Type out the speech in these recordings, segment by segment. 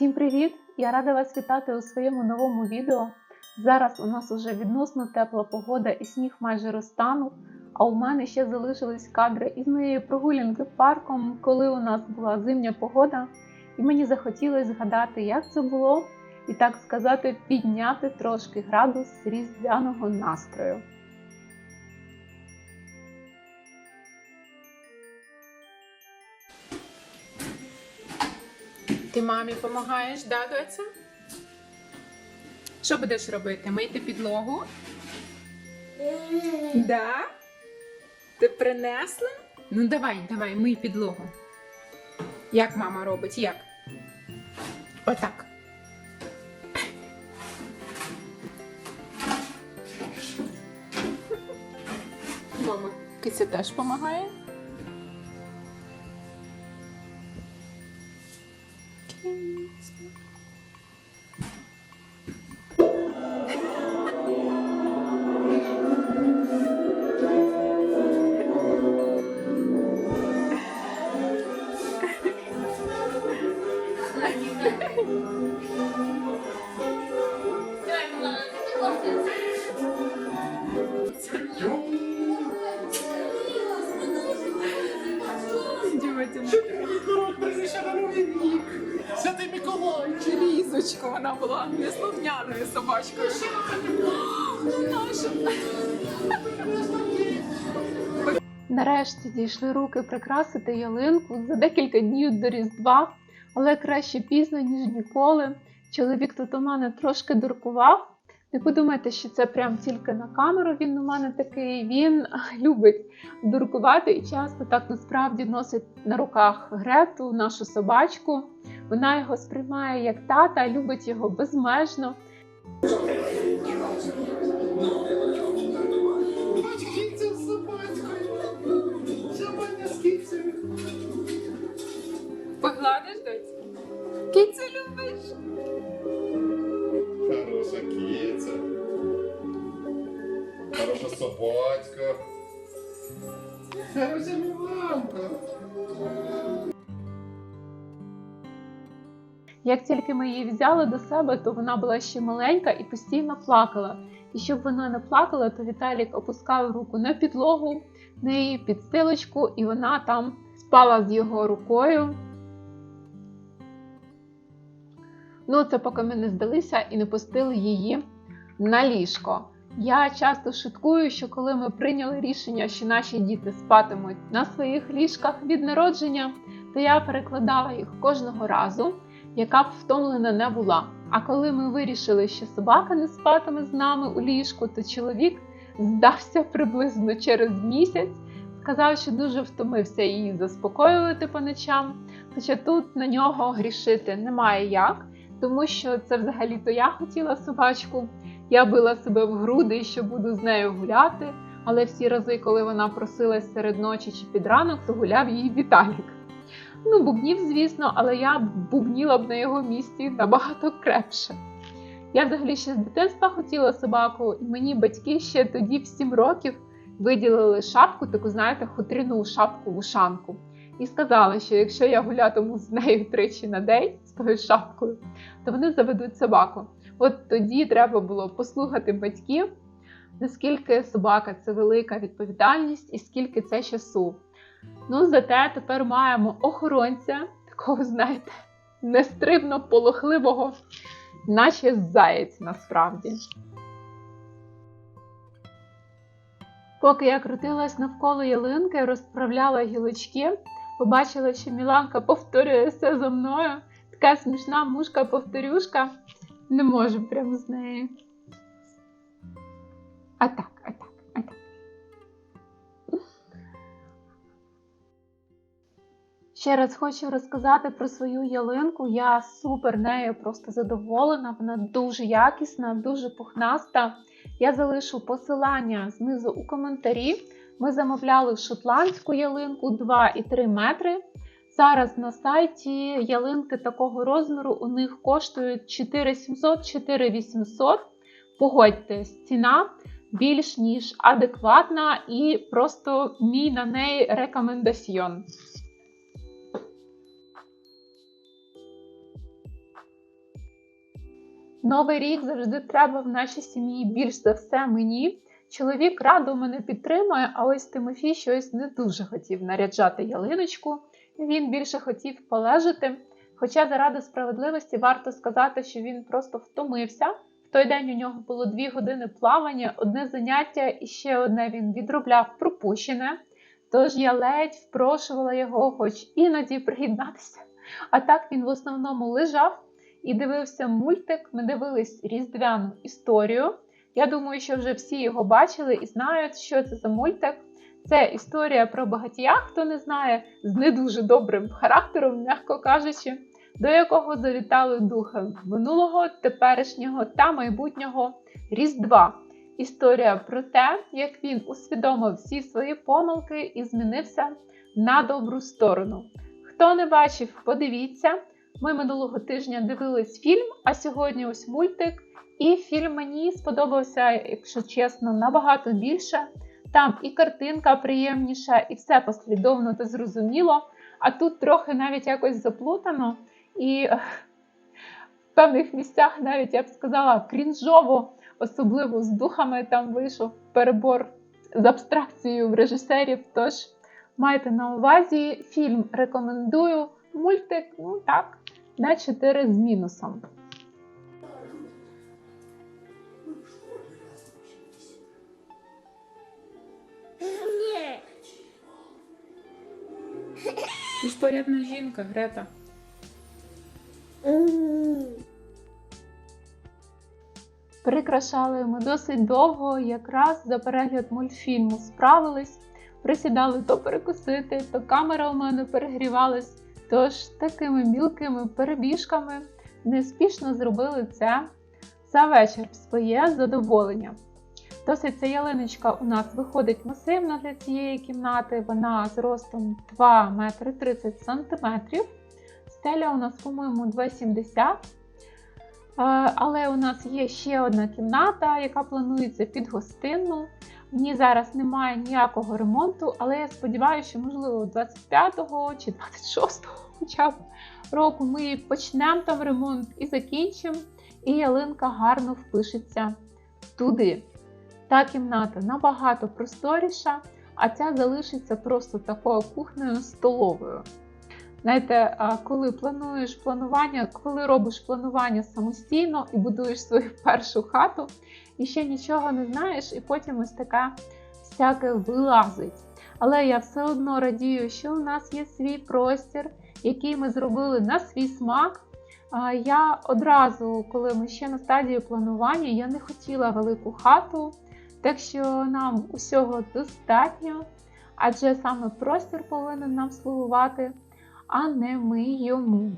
Всім привіт! Я рада вас вітати у своєму новому відео. Зараз у нас уже відносно тепла погода і сніг майже розтанув. А у мене ще залишились кадри із моєї прогулянки парком, коли у нас була зимня погода, і мені захотілося згадати, як це було, і так сказати, підняти трошки градус різдвяного настрою. Ти мамі допомагаєш, да, доця? Що будеш робити? Мити підлогу? Да? Ти принесла? Ну давай, давай, мий підлогу. Як мама робить? Як? Отак. Мама, киця теж допомагає? Нарешті дійшли руки прикрасити ялинку за декілька днів до Різдва, але краще пізно, ніж ніколи. Чоловік тут у мене трошки дуркував. Не подумайте, що це прям тільки на камеру він у мене такий. Він любить дуркувати і часто так насправді носить на руках Грету, нашу собачку. Вона його сприймає як тата, любить його безмежно. Погладиш доць? Кицю любиш? Хороша киця. Хороша собачка. Хороша мамка. Як тільки ми її взяли до себе, то вона була ще маленька і постійно плакала. І щоб вона не плакала, то Віталік опускав руку на підлогу, на її підстилочку, і вона там спала з його рукою. Ну, це поки ми не здалися і не пустили її на ліжко. Я часто шуткую, що коли ми прийняли рішення, що наші діти спатимуть на своїх ліжках від народження, то я перекладала їх кожного разу яка б втомлена не була. А коли ми вирішили, що собака не спатиме з нами у ліжку, то чоловік здався приблизно через місяць, сказав, що дуже втомився її заспокоювати по ночам. Хоча тут на нього грішити немає як, тому що це взагалі-то я хотіла собачку. Я била себе в груди, що буду з нею гуляти. Але всі рази, коли вона просилась серед ночі чи під ранок, то гуляв її Віталік. Ну, бубнів, звісно, але я бубніла б на його місці набагато крепше. Я взагалі ще з дитинства хотіла собаку, і мені батьки ще тоді, в 7 років, виділили шапку, таку, знаєте, хутряну шапку вушанку. І сказали, що якщо я гулятиму з нею тричі на день з тою шапкою, то вони заведуть собаку. От тоді треба було послухати батьків, наскільки собака це велика відповідальність і скільки це часу. Ну, зате тепер маємо охоронця, такого, знаєте, нестрибно полохливого, наче заєць насправді. Поки я крутилась навколо ялинки, розправляла гілочки, побачила, що Міланка повторює все за мною. Така смішна мушка-повторюшка. Не можу прямо з нею. А так, а так. Ще раз хочу розказати про свою ялинку. Я супер нею просто задоволена. Вона дуже якісна, дуже пухнаста. Я залишу посилання знизу у коментарі. Ми замовляли шотландську ялинку 2 і 3 метри. Зараз на сайті ялинки такого розміру у них коштують 4700-4800. Погодьтесь, ціна більш ніж адекватна і просто мій на неї рекомендаціон. Новий рік завжди треба в нашій сім'ї більш за все мені. Чоловік радо мене підтримує, а ось Тимофій щось не дуже хотів наряджати ялиночку. Він більше хотів полежати. Хоча заради справедливості варто сказати, що він просто втомився. В той день у нього було дві години плавання, одне заняття і ще одне він відробляв пропущене. Тож я ледь впрошувала його, хоч іноді приєднатися. А так він в основному лежав і дивився мультик. Ми дивились різдвяну історію. Я думаю, що вже всі його бачили і знають, що це за мультик. Це історія про багатія, хто не знає, з не дуже добрим характером, м'яко кажучи, до якого завітали духи минулого, теперішнього та майбутнього Різдва. Історія про те, як він усвідомив всі свої помилки і змінився на добру сторону. Хто не бачив, подивіться. Ми минулого тижня дивились фільм, а сьогодні ось мультик. І фільм мені сподобався, якщо чесно, набагато більше. Там і картинка приємніша, і все послідовно та зрозуміло. А тут трохи навіть якось заплутано, і в певних місцях навіть я б сказала крінжово, особливо з духами там вийшов перебор з абстракцією в режисерів. Тож майте на увазі фільм рекомендую. Мультик, ну так, на 4 з мінусом. Ти ж порядна жінка, Грета. Прикрашали ми досить довго, якраз за перегляд мультфільму справились. Присідали то перекусити, то камера у мене перегрівалась. Тож такими мілкими перебіжками неспішно зробили це за вечір в своє задоволення. Досить ця ялиночка у нас виходить масивна для цієї кімнати. Вона з ростом 2 метри 30 сантиметрів. Стеля у нас, по-моєму, 2,70 Е, Але у нас є ще одна кімната, яка планується під гостинну. Ній зараз немає ніякого ремонту, але я сподіваюся, що можливо 25-го чи 26-го хоча б року ми почнемо там ремонт і закінчимо, і ялинка гарно впишеться туди. Та кімната набагато просторіша, а ця залишиться просто такою кухнею столовою. Знаєте, коли плануєш планування, коли робиш планування самостійно і будуєш свою першу хату, і ще нічого не знаєш, і потім ось така всяке вилазить. Але я все одно радію, що у нас є свій простір, який ми зробили на свій смак. Я одразу, коли ми ще на стадії планування, я не хотіла велику хату, так що нам усього достатньо, адже саме простір повинен нам слугувати а не ми йому.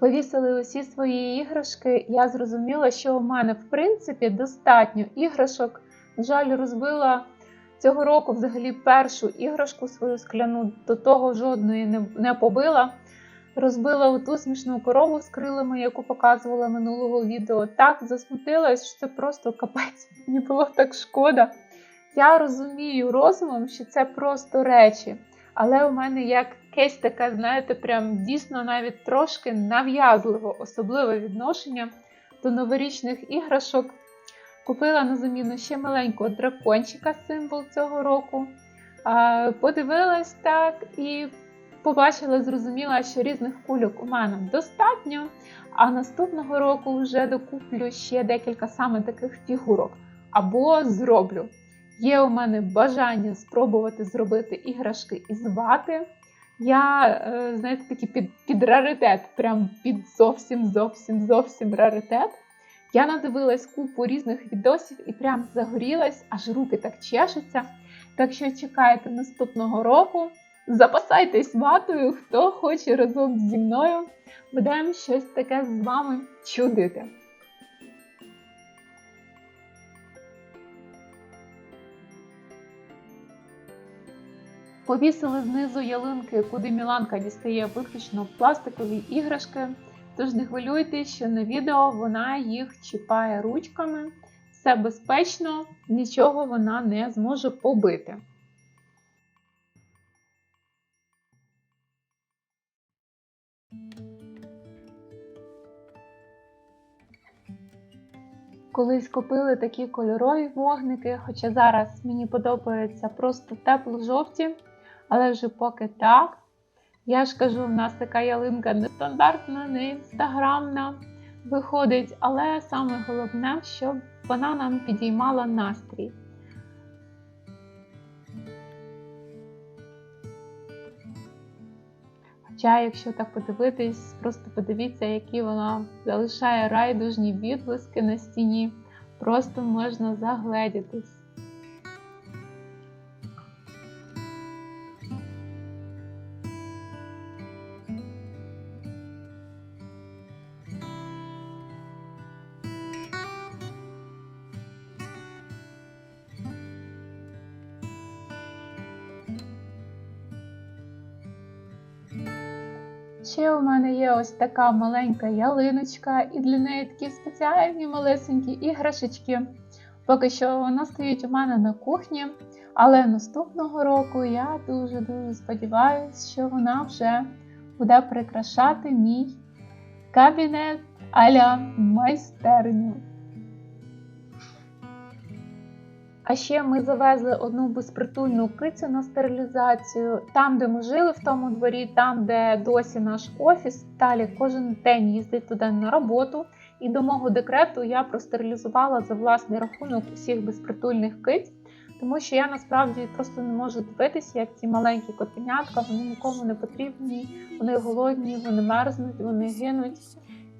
Повісили усі свої іграшки. Я зрозуміла, що у мене в принципі достатньо іграшок. На жаль, розбила Цього року взагалі першу іграшку свою скляну до того жодної не, не побила. Розбила оту смішну корову з крилами, яку показувала минулого відео. Так засмутилась, що це просто капець. Мені було так шкода. Я розумію розумом, що це просто речі. Але у мене якесь таке, знаєте, прям дійсно навіть трошки нав'язливо особливе відношення до новорічних іграшок. Купила на заміну ще маленького дракончика, символ цього року. Подивилась так і побачила, зрозуміла, що різних кульок у мене достатньо. А наступного року вже докуплю ще декілька саме таких фігурок. Або зроблю. Є у мене бажання спробувати зробити іграшки із вати. Я, е, знаєте, такий під, під раритет, прям під зовсім зовсім зовсім раритет. Я надивилась купу різних відосів і прям загорілась, аж руки так чешуться. Так що чекайте наступного року. Запасайтесь ватою, хто хоче разом зі мною. Будемо щось таке з вами чудити. Повісили знизу ялинки, куди Міланка дістає виключно пластикові іграшки. Тож не хвилюйтесь, що на відео вона їх чіпає ручками. Все безпечно, нічого вона не зможе побити. Колись купили такі кольорові вогники, хоча зараз мені подобаються просто тепло-жовті, але вже поки так. Я ж кажу, в нас така ялинка нестандартна, не інстаграмна виходить, але саме головне, щоб вона нам підіймала настрій. Хоча, якщо так подивитись, просто подивіться, які вона залишає райдужні відблиски на стіні, просто можна загледітись. Ось така маленька ялиночка, і для неї такі спеціальні малесенькі іграшечки. Поки що вона стоїть у мене на кухні, але наступного року я дуже-дуже сподіваюся, що вона вже буде прикрашати мій кабінет а-ля майстерню. А ще ми завезли одну безпритульну кицю на стерилізацію. Там, де ми жили в тому дворі, там, де досі наш офіс, далі кожен день їздить туди на роботу. І до мого декрету я простерилізувала за власний рахунок усіх безпритульних киць, тому що я насправді просто не можу дивитися, як ці маленькі котенятка, вони нікому не потрібні, вони голодні, вони мерзнуть, вони гинуть.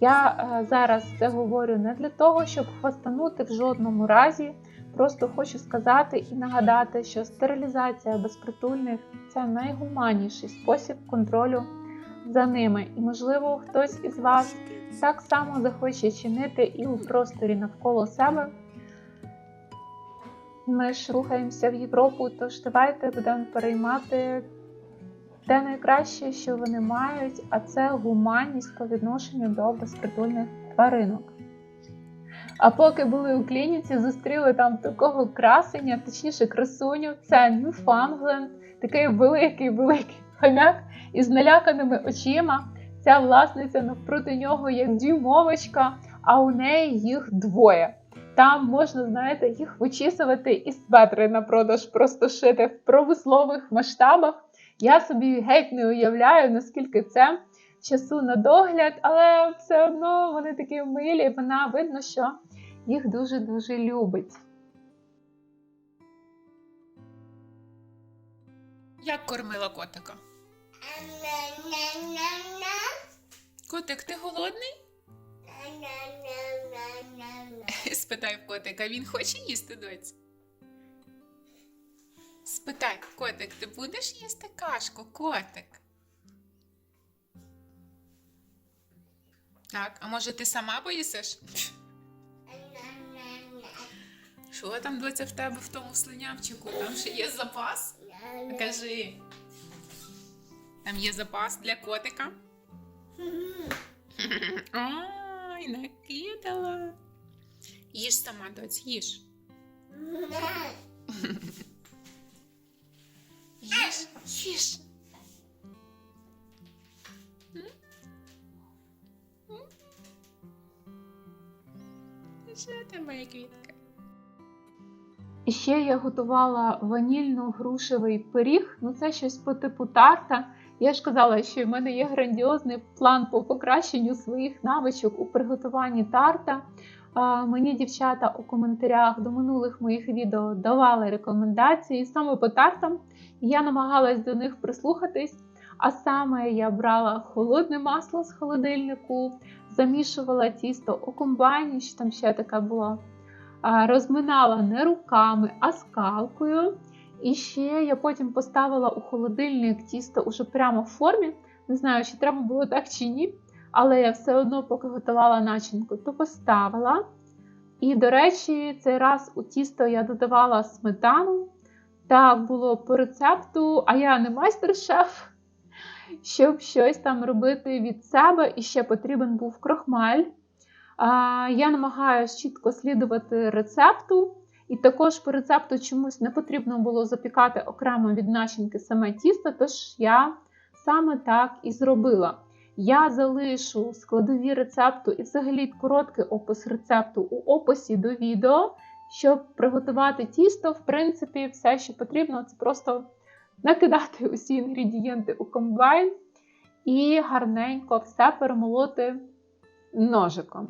Я е, зараз це говорю не для того, щоб хвастанути в жодному разі. Просто хочу сказати і нагадати, що стерилізація безпритульних це найгуманніший спосіб контролю за ними. І, можливо, хтось із вас так само захоче чинити і у просторі навколо себе. Ми ж рухаємося в Європу, тож давайте будемо переймати те найкраще, що вони мають, а це гуманність по відношенню до безпритульних тваринок. А поки були у клініці, зустріли там такого красення, точніше красуню, це Ньюфаундленд, такий великий-великий хомяк із наляканими очима. Ця власниця навпроти нього як дюймовочка, а у неї їх двоє. Там можна, знаєте, їх вичісувати і светри на продаж просто шити в промислових масштабах. Я собі геть не уявляю, наскільки це часу на догляд, але все одно вони такі милі, вона видно, що їх дуже-дуже любить. Як кормила котика? Котик, ти голодний? Спитай в котика, він хоче їсти доць? Спитай, котик, ти будеш їсти кашку, котик? Так, а може ти сама поїсиш? Що там доця в тебе в тому слинявчику? Там ще є запас? Кажи. Там є запас для котика. Ой, накидала. Їж сама, доць, їж. Їж, їж. Що там моя квітка? Ще я готувала ванільно-грушевий пиріг. Ну, це щось по типу тарта. Я ж казала, що в мене є грандіозний план по покращенню своїх навичок у приготуванні тарта. Мені дівчата у коментарях до минулих моїх відео давали рекомендації саме по тартам. Я намагалась до них прислухатись. А саме я брала холодне масло з холодильнику, замішувала тісто у комбайні, що там ще таке було. Розминала не руками, а скалкою. І ще я потім поставила у холодильник тісто уже прямо в формі. Не знаю, чи треба було так чи ні, але я все одно, поки готувала начинку, то поставила. І, до речі, цей раз у тісто я додавала сметану, Так було по рецепту, а я не майстер-шеф, щоб щось там робити від себе, і ще потрібен був крохмаль. Я намагаюся чітко слідувати рецепту, і також по рецепту чомусь не потрібно було запікати окремо від начинки саме тісто, тож я саме так і зробила. Я залишу складові рецепту і взагалі короткий опис рецепту у описі до відео. Щоб приготувати тісто, в принципі, все, що потрібно, це просто накидати усі інгредієнти у комбайн і гарненько все перемолоти ножиком.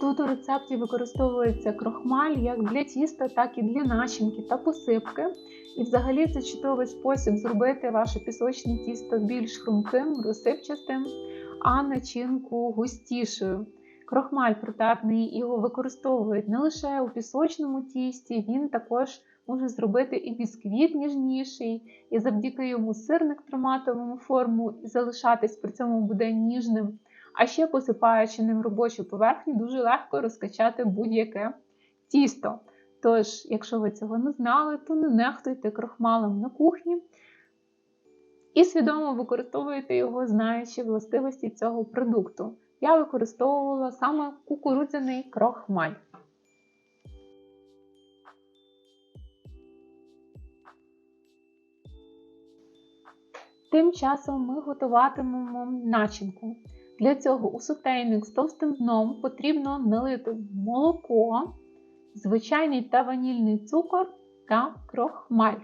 Тут у рецепті використовується крохмаль як для тіста, так і для начинки та посипки. І взагалі це чудовий спосіб зробити ваше пісочне тісто більш хрумким, розсипчастим, а начинку густішою. Крохмаль придатний, його використовують не лише у пісочному тісті, він також може зробити і бісквіт ніжніший, і завдяки йому сирник триматимемо форму і залишатись при цьому буде ніжним. А ще посипаючи ним робочу поверхню, дуже легко розкачати будь-яке тісто. Тож, якщо ви цього не знали, то не нехтуйте крохмалем на кухні і свідомо використовуйте його, знаючи властивості цього продукту. Я використовувала саме кукурудзяний крохмаль. Тим часом ми готуватимемо начинку. Для цього у сотейник з товстим дном потрібно налити молоко, звичайний та ванільний цукор та крохмаль.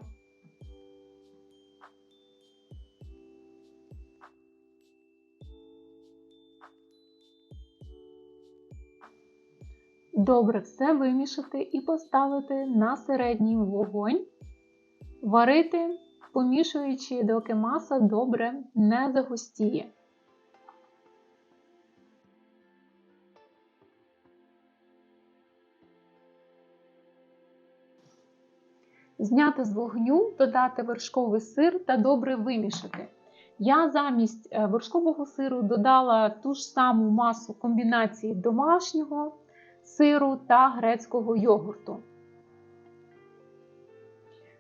Добре все вимішати і поставити на середній вогонь, варити, помішуючи, доки маса добре не загустіє. Зняти з вогню, додати вершковий сир та добре вимішати. Я замість е, вершкового сиру додала ту ж саму масу комбінації домашнього сиру та грецького йогурту.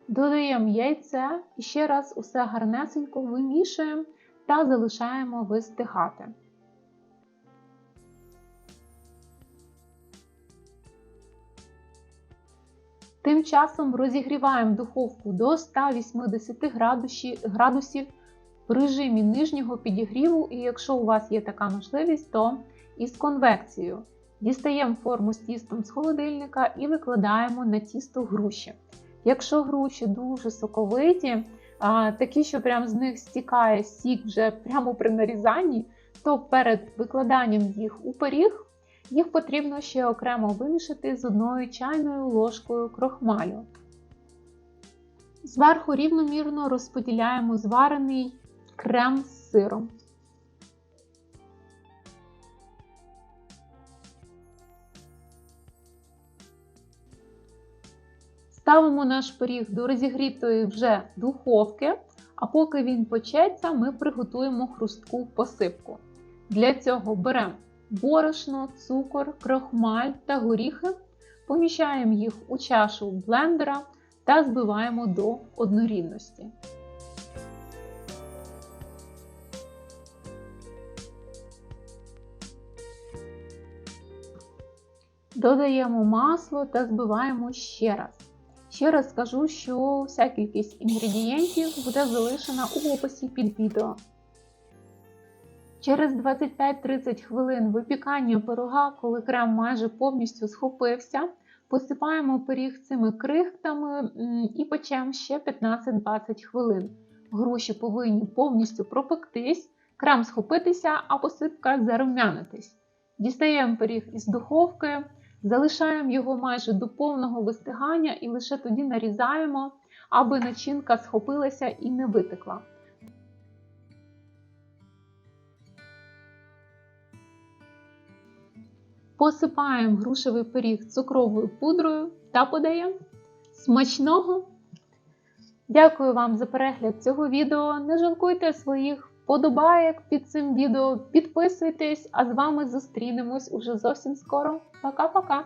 Додаємо яйце і ще раз усе гарнесенько вимішуємо та залишаємо вистигати. Тим часом розігріваємо духовку до 180 градусів в режимі нижнього підігріву, і якщо у вас є така можливість, то із конвекцією. Дістаємо форму з тістом з холодильника і викладаємо на тісто груші. Якщо груші дуже соковиті, такі, що прямо з них стікає сік вже прямо при нарізанні, то перед викладанням їх у пиріг їх потрібно ще окремо вимішати з одною чайною ложкою крохмалю. Зверху рівномірно розподіляємо зварений крем з сиром. Ставимо наш пиріг до розігрітої вже духовки, а поки він почеться, ми приготуємо хрустку посипку. Для цього беремо борошно, цукор, крохмаль та горіхи, поміщаємо їх у чашу блендера та збиваємо до однорідності. Додаємо масло та збиваємо ще раз. Ще раз скажу, що вся кількість інгредієнтів буде залишена у описі під відео. Через 25-30 хвилин випікання пирога, коли крем майже повністю схопився, посипаємо пиріг цими крихтами і печемо ще 15-20 хвилин. Груші повинні повністю пропектись, крем схопитися, а посипка зарум'янитись. Дістаємо пиріг із духовки, Залишаємо його майже до повного вистигання і лише тоді нарізаємо, аби начинка схопилася і не витекла. Посипаємо грушевий пиріг цукровою пудрою та подаємо смачного! Дякую вам за перегляд цього відео. Не жалкуйте своїх вподобаєк під цим відео. Підписуйтесь, а з вами зустрінемось уже зовсім скоро. Пока-пока!